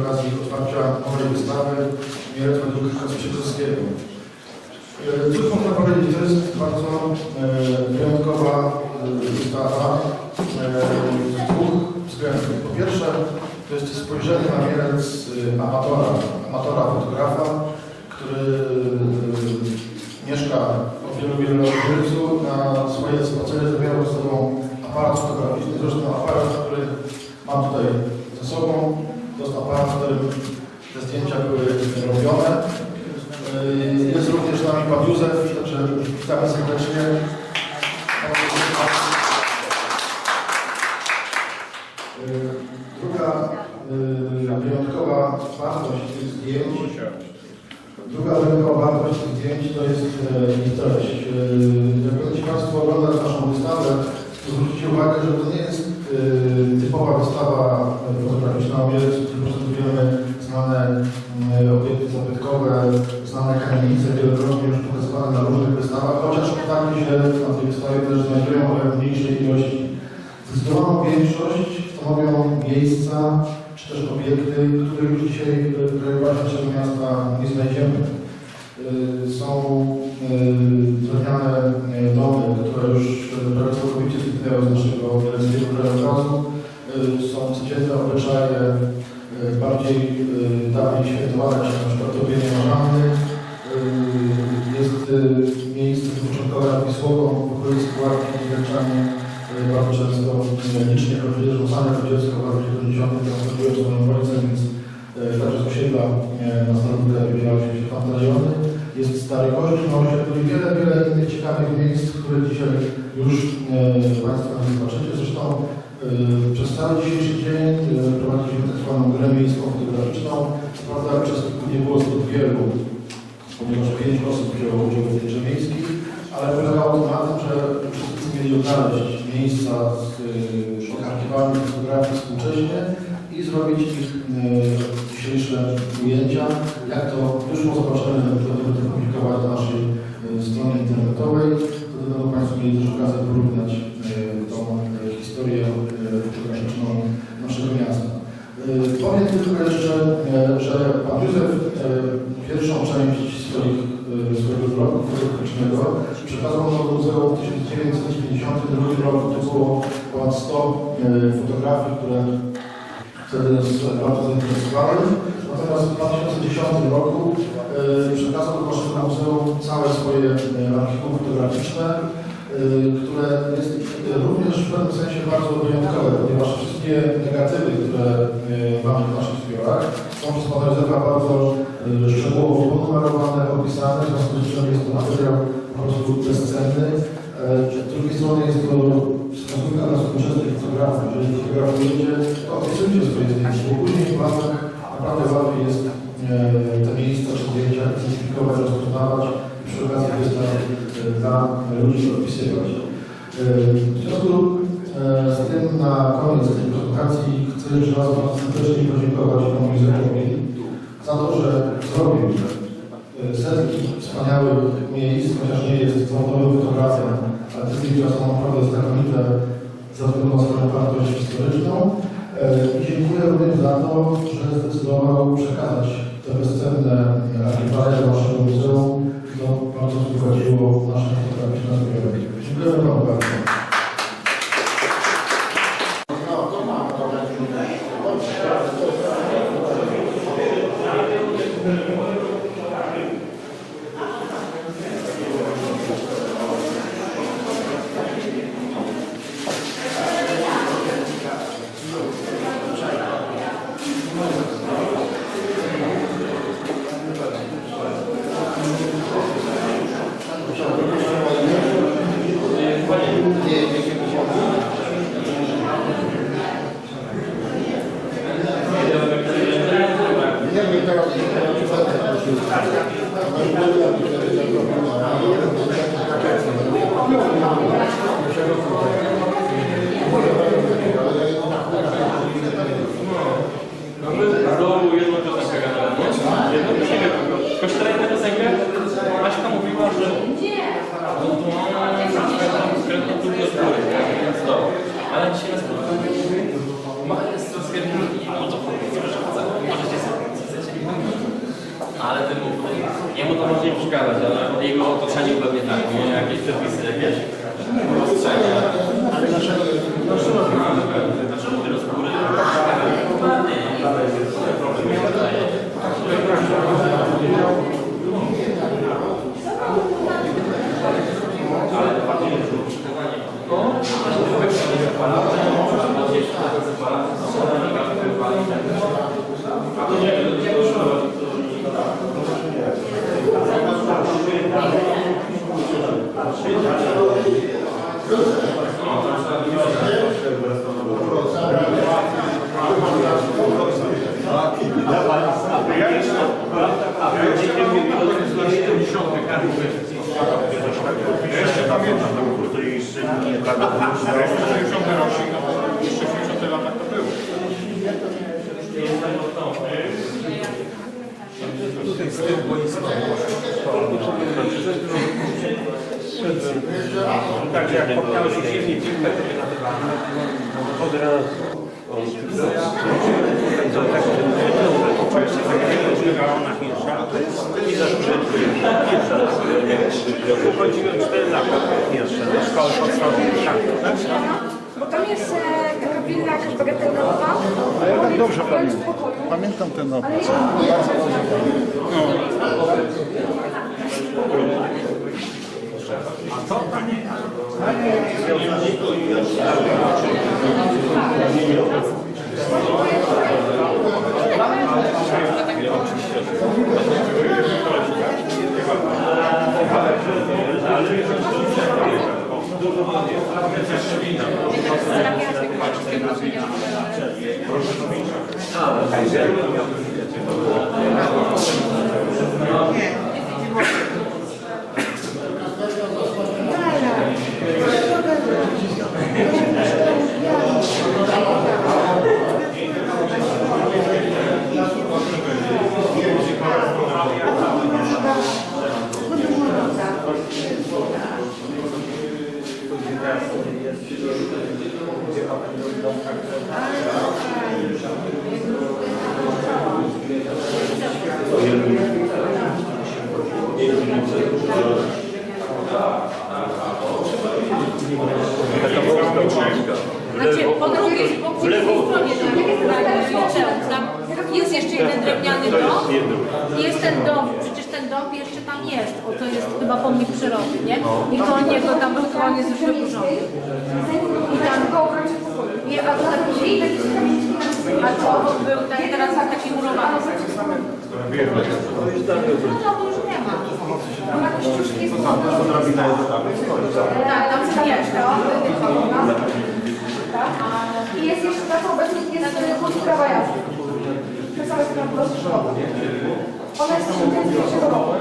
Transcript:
okazji otwarcia nowej wystawy Mierec według Kosmickiego. Cóż można powiedzieć, to jest bardzo e, wyjątkowa e, wystawa e, z dwóch względów. Po pierwsze, to jest spojrzenie na Mierec e, amatora, amatora fotografa, który e, mieszka od wielu, wielu lat w Mielcu. Na swoje spacery zabierał ze sobą aparat fotograficzny, zresztą aparat, który mam tutaj ze sobą. To jest aparat, w którym te zdjęcia były robione. Yy, Jest również z nami Pan Józef, także witamy serdecznie. Yy, Druga yy, wyjątkowa wartość tych zdjęć, druga wyjątkowa wartość tych zdjęć to jest ich treść. Jak będziecie Państwo oglądać naszą wystawę, to zwróćcie uwagę, że to nie jest typowa wystawa fotograficzna o Mielcu, tylko prezentujemy znane yy, obiekty zabytkowe, znane kamienice, wielokrotnie już pokazywane na różnych wystawach, chociaż tak się na tej wystawie też znajdują, w mniejszej ilości. Zdecydowaną większość stanowią miejsca, czy też obiekty, których już dzisiaj w krajobrazie naszego miasta nie znajdziemy. Są drewniane domy, które już zniknęły z naszego mieleckiego krajobrazu. Yy, Są codzienne obyczaje, yy, bardziej yy, dawniej świętowane, czy na przykład robienie marzanny. Yy, Jest yy, miejsce wypoczynkowe nad Wisłową, w okolicy Puławki i Wielczanie. Yy, Bardzo często yy, licznie chodzili, rzucane to dziecko w latach 70. następuje z moim ojcem, więc yy, także z osiedla yy, na Starówkę wybierały się fantazjony. Jest Stary na osiedlu i wiele, wiele innych ciekawych miejsc, które dzisiaj już yy, Państwo zobaczycie. Zresztą yy, przez cały dzisiejszy dzień yy, prowadziliśmy tak zwaną grę miejską fotograficzną. Prawda uczestników nie było zbyt wielu, ponieważ pięć osób wzięło udział w tej miejskiej, ale polegało to na tym, że uczestnicy mieli odnaleźć miejsca z yy, archiwalnych fotografii współcześnie i zrobić ich yy, dzisiejsze ujęcia. Jak to już po zobaczeniu będziemy to publikować na naszej yy, stronie internetowej, wtedy będą Państwo mieli też okazję porównać yy, tą yy, historię fotograficzną naszego miasta. Powiem tylko jeszcze, że Pan Józef pierwszą część swoich, swojego blogu fotograficznego przekazał do muzeum w 1952 roku. To było ponad 100 yy, fotografii, które wtedy bardzo zainteresowały. Natomiast w 2010 roku yy, przekazał naszego muzeum całe swoje yy, archiwum fotograficzne, yy, które jest również w pewnym sensie bardzo wyjątkowe, ponieważ wszystkie negatywy, które mamy w naszych zbiorach, są przez pana Józefa bardzo szczegółowo ponumerowane, opisane, w związku z czym jest to materiał po prostu bezcenny. Z drugiej strony jest to wskazówka dla współczesnych fotografów. Jeżeli fotografujecie, to opisujcie swoje zdjęcia, bo później w latach naprawdę łatwiej jest yy, te miejsca czy zdjęcia identyfikować, rozpoznawać i przy okazji wystaw yy, dla ludzi odpisywać. Yy, W związku z tym na koniec tej prezentacji chcę jeszcze raz bardzo serdecznie podziękować panu Józefowi za to, że zrobił setki wspaniałych miejsc, chociaż nie jest zawodowym fotografem, ale te zdjęcia są naprawdę znakomite na swoją wartość historyczną. I dziękuję również za to, że zdecydował przekazać te bezcenne archiwalia do naszego muzeum, co bardzo wzbogaciło nasze fotograficzne zbiory. Dziękuję Panu bardzo. ocenił pewnie tak, nie jakieś przepisy, jak wiesz, rozstrzenia. Ale dlaczego? Dlaczego? Dlaczego ty rozkury? Ale to bardziej niż użytkowanie. A to nie wiem, 60 rocznik, jeszcze w 60 latach to było. Tutaj wstyd, bo jak się jest to jest tak, że to jest tak, że to jest Uchodziłem 4 lata pierwsze do szkoły podstawowej. Tak. Bo tam jest e, taka willa jakaś bagatelnowa. Ja tak dobrze pamiętam. Pamiętam ten Ale obraz. No. Tak. ja nie Znaczy, po drugiej, po drugiej stronie tak, jest jeszcze jeden drewniany dom. Jest ten dom, przecież ten dom jeszcze tam jest, bo to jest chyba pomnik przyrody, nie? I koło niego tam był koniec już wyburzony. I tam nie, a to tak, a to był tak, teraz taki murowany. Tak, tam co jeszcze, I jest jeszcze taka obecnie jest kultura bajazdu. To jest po prostu szkoła. Ona jest 1901 roku.